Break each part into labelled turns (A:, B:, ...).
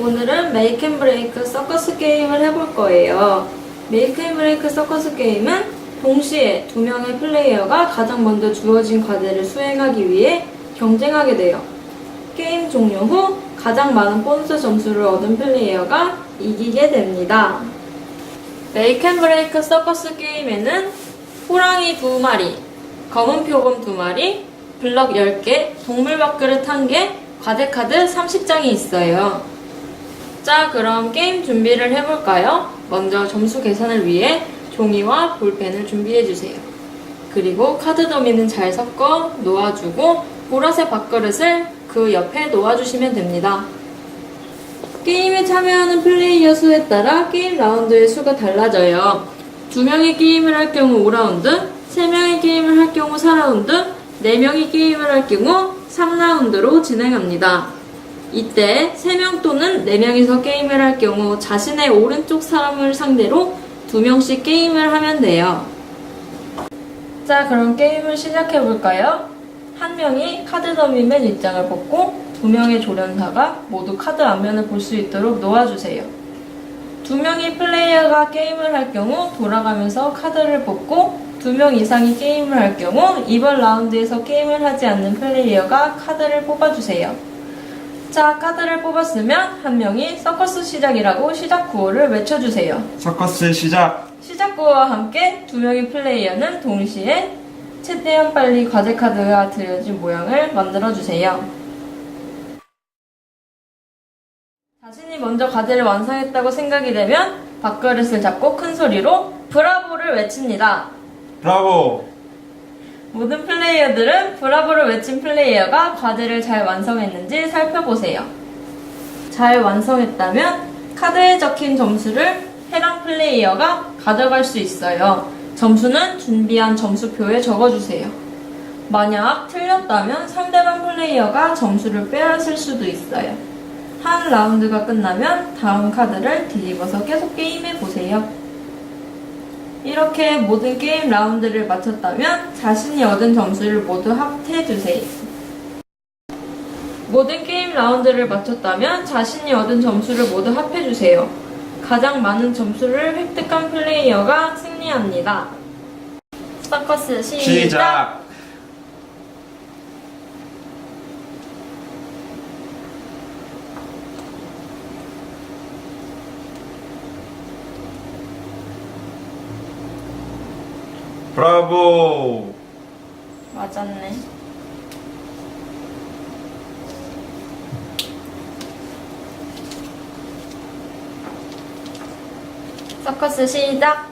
A: 오늘은 메이크 앤 브레이크 서커스 게임을 해볼 거예요. 메이크 앤 브레이크 서커스 게임은 동시에 두 명의 플레이어가 가장 먼저 주어진 과제를 수행하기 위해 경쟁하게 돼요. 게임 종료 후 가장 많은 보너스 점수를 얻은 플레이어가 이기게 됩니다. 메이크 앤 브레이크 서커스 게임에는 호랑이 두 마리, 검은 표범 두 마리, 블럭 10개, 동물 밥그릇 1개, 과제 카드 30장이 있어요. 자, 그럼 게임 준비를 해볼까요? 먼저 점수 계산을 위해 종이와 볼펜을 준비해주세요. 그리고 카드 더미는 잘 섞어 놓아주고 보라색 밥그릇을 그 옆에 놓아주시면 됩니다. 게임에 참여하는 플레이어 수에 따라 게임 라운드의 수가 달라져요. 두 명이 게임을 할 경우 5라운드, 세 명이 게임을 할 경우 4라운드, 네 명이 게임을 할 경우 3라운드로 진행합니다. 이때 3명 또는 4명이서 게임을 할 경우 자신의 오른쪽 사람을 상대로 2명씩 게임을 하면 돼요. 자, 그럼 게임을 시작해 볼까요? 한 명이 카드 더미 맨 윗장을 뽑고 두 명의 조련사가 모두 카드 앞면을 볼 수 있도록 놓아주세요. 두 명의 플레이어가 게임을 할 경우 돌아가면서 카드를 뽑고 두 명 이상이 게임을 할 경우 이번 라운드에서 게임을 하지 않는 플레이어가 카드를 뽑아주세요. 자, 카드를 뽑았으면 한 명이 서커스 시작이라고 시작 구호를 외쳐주세요.
B: 서커스 시작.
A: 시작 구호와 함께 두 명의 플레이어는 동시에 최대한 빨리 과제 카드가 들여진 모양을 만들어주세요. 자신이 먼저 과제를 완성했다고 생각이 되면 밥그릇을 잡고 큰 소리로 브라보를 외칩니다.
B: 브라보.
A: 모든 플레이어들은 브라보를 외친 플레이어가 과제를 잘 완성했는지 살펴보세요. 잘 완성했다면 카드에 적힌 점수를 해당 플레이어가 가져갈 수 있어요. 점수는 준비한 점수표에 적어주세요. 만약 틀렸다면 상대방 플레이어가 점수를 빼앗을 수도 있어요. 한 라운드가 끝나면 다음 카드를 뒤집어서 계속 게임해 보세요. 이렇게 모든 게임 라운드를 마쳤다면 자신이 얻은 점수를 모두 합해주세요. 모든 게임 라운드를 마쳤다면 자신이 얻은 점수를 모두 합해주세요. 가장 많은 점수를 획득한 플레이어가 승리합니다. 서커스 시작!
B: 시작. 브라보.
A: 맞았네. 서커스 시작!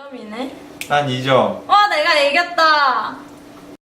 A: 오점이네
B: 난 2점.
A: 와, 내가 이겼다!